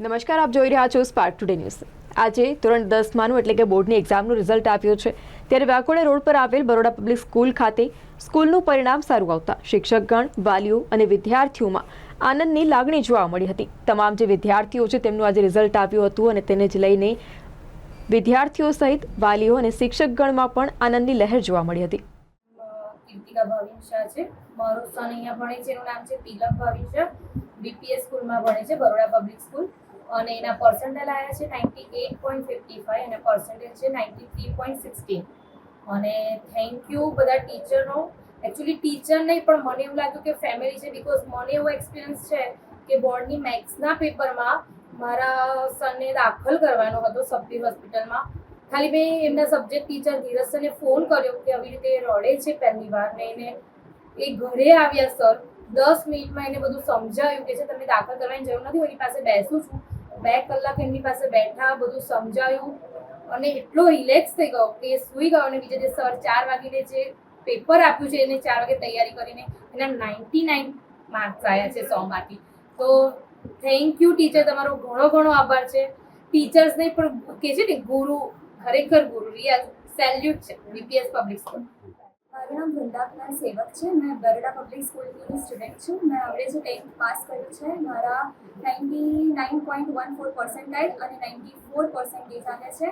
નમસ્કાર, આપ જોઈ રહ્યા છો સ્પાર્ક ટુડે ન્યૂઝ આજે ધોરણ દસમાનું એટલે કે બોર્ડની એક્ઝામનું રિઝલ્ટ આવ્યું છે. ત્યારે વાકોડા રોડ પર આવેલ બરોડા પબ્લિક સ્કૂલ ખાતે સ્કૂલનું પરિણામ સારું આવતા શિક્ષકગણ, વાલીઓ અને વિદ્યાર્થીઓમાં આનંદની લાગણી જોવા મળી હતી. તમામ જે વિદ્યાર્થીઓ છે, તેમનું આજે રિઝલ્ટ આવ્યું હતું અને તેને જ લઈને વિદ્યાર્થીઓ સહિત વાલીઓ અને શિક્ષકગણમાં પણ આનંદની લહેર જોવા મળી હતી. કીર્તિકા ભાવિન શાહ છે. મારું સન અહીંયા ભણે છે. એનું નામ છે તિલક ભાવિન શાહ બીપીએસ સ્કૂલમાં ભણે છે, બરોડા પબ્લિક સ્કૂલ અને એના પર્સન્ટેજ આવ્યા છે ninety eight point fifty five અને પર્સન્ટેજ છે નાઇન્ટી થ્રી પોઈન્ટ સિક્સટીન અને થેન્ક યુ બધા ટીચરનો એકચ્યુઅલી ટીચર નહીં, પણ મને એવું લાગ્યું કે ફેમિલી છે બિકોઝ મને એવો એક્સપિરિયન્સ છે કે બોર્ડની મેથ્સના પેપરમાં મારા સનને દાખલ કરવાનો હતો સબરી હોસ્પિટલમાં. ખાલી મેં એમના સબ્જેક્ટ ટીચર ધીરજ સરને ફોન કર્યો કે આવી રીતે રડે છે પહેલી વાર ને એને એ ઘરે આવ્યા સર. દસ મિનિટમાં એને બધું સમજાયું કે છે તમે દાખલ કરવાની જરૂર નથી એની પાસે બેસું છું. બે કલાક એમની પાસે બેઠા, બધું સમજાવ્યું અને એટલો રિલેક્સ થઈ ગયો કે સૂઈ ગયો અને બીજે જે સર ચાર વાગીને જે પેપર આપ્યું છે એને ચાર વાગે તૈયારી કરીને એના નાઇન્ટી નાઇન માર્ક્સ આવ્યા છે સોમાંથી તો થેન્ક યુ ટીચર તમારો ઘણો ઘણો આભાર છે. ટીચર્સ નહીં પણ કે છે ને, ગુરુ ખરેખર ગુરુ રિયા સેલ્યુટ છે બીપીએસ પબ્લિક સ્કૂલ મારું નામ વૃંદાવના સેવક છે. મેં બરોડા પબ્લિક સ્કૂલની સ્ટુડન્ટ છું. મેં આવડે જે ટેન્થ પાસ કર્યું છે. મારા ninety nine point one four percentile અને નાઇન્ટી ફોર પર્સન્ટેજ આવ્યા છે.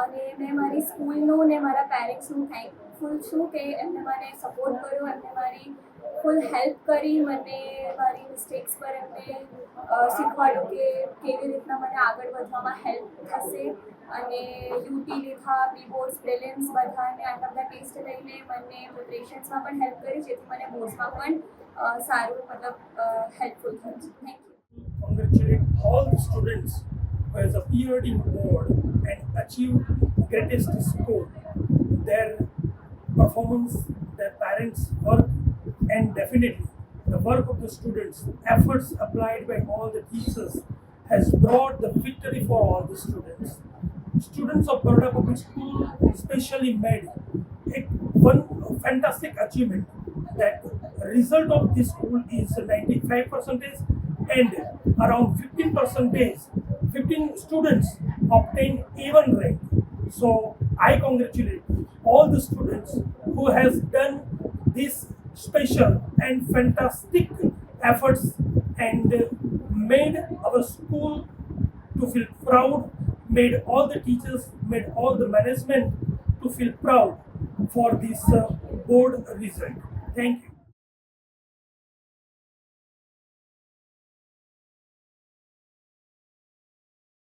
અને મેં મારી સ્કૂલનું ને મારા પેરેન્ટ્સનું થેન્કફુલ છું કે એમને મને સપોર્ટ કર્યો, એમને મારી ફૂલ હેલ્પ કરી, મને મારી મિસ્ટેક્સ પર એમને શીખવાડ્યું કે કેવી રીતના મને આગળ વધવામાં હેલ્પ થશે. અને યુટી લીધા બી બોર્ડ્સ પ્રિલિમ્સ બધા અને આટલા બધા ટેસ્ટ લઈને મને પ્રિપરેશન્સમાં પણ હેલ્પ કરી જેથી મને બોર્ડ્સમાં પણ અ, સારું મતલબ હેલ્પફુલ થયું છે thank you congratulate all the students who has appeared in board and achieved greatest score. Their performance, their parents' work, and definitely the work of the students, efforts applied by all the teachers has brought the victory for all the students. Students of Baroda Public School especially made a one fantastic achievement that result of this school is 95 percentage and around 15 percentage 15 students obtain A1 rank. So i congratulate all the students who has done this special and fantastic efforts and made our school to feel proud made all the teachers made all the management to feel proud for this uh, board result. Thank you